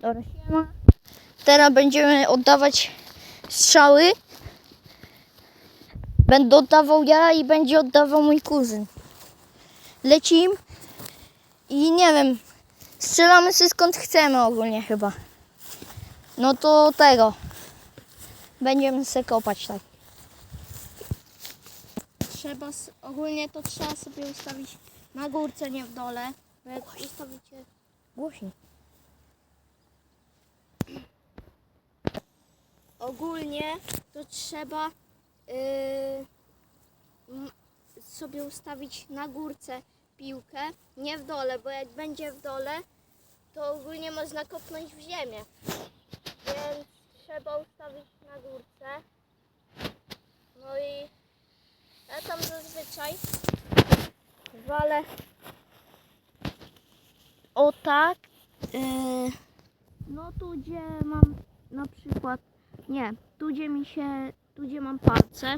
Dobra, siema. Teraz będziemy oddawać strzały. Będę oddawał ja i będzie oddawał mój kuzyn. Lecim i nie wiem, strzelamy się skąd chcemy ogólnie chyba. No to tego. Będziemy se kopać tak. Trzeba, ogólnie to trzeba sobie ustawić na górce, nie w dole. Bo jak ustawicie Głośniej. Ogólnie, to trzeba yy, sobie ustawić na górce piłkę, nie w dole, bo jak będzie w dole, to ogólnie można kopnąć w ziemię. Więc trzeba ustawić na górce. No i ja tam zazwyczaj walę o tak. Yy, no tu gdzie mam na przykład, nie, tu gdzie mi się, tu gdzie mam palce.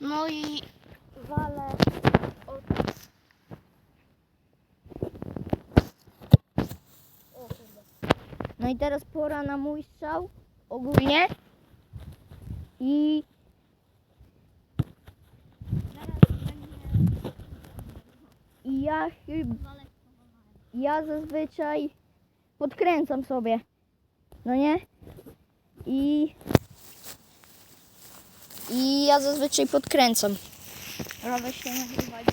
No i walę o. O kurde. No i teraz pora na mój strzał ogólnie. I i ja chyba ja zazwyczaj podkręcam sobie. No nie? I i ja zazwyczaj podkręcam. Robię się nagrywaj, bo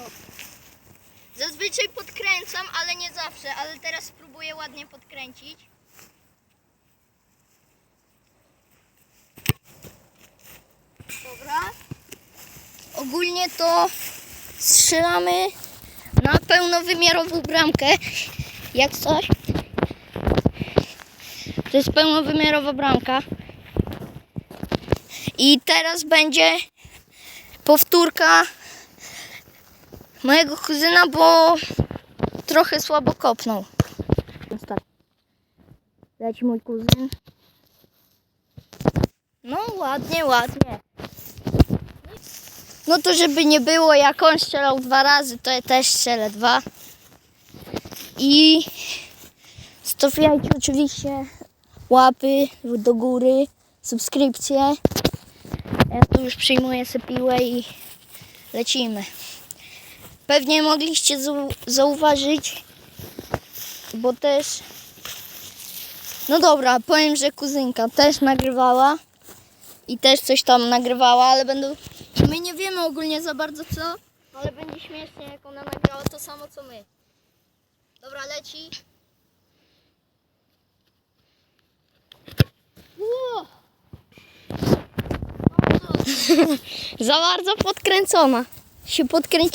Zazwyczaj podkręcam, ale nie zawsze, ale teraz spróbuję ładnie podkręcić. Dobra. Ogólnie to strzelamy na pełnowymiarową bramkę. Jak coś. To jest pełnowymiarowa bramka. I teraz będzie powtórka mojego kuzyna, bo trochę słabo kopnął. Leci mój kuzyn. No ładnie, ładnie. No to żeby nie było, jak on strzelał dwa razy, to ja też strzelę dwa. I stawiajcie oczywiście łapy do góry, subskrypcje. Ja tu już przyjmuję sobie i lecimy. Pewnie mogliście zau- zauważyć, bo też. No dobra, powiem, że kuzynka też nagrywała i też coś tam nagrywała, ale będą. My nie wiemy ogólnie za bardzo co, ale będzie śmiesznie, jak ona nagrała to samo co my. Dobra, leci. za bardzo podkręcona. Się podkręci.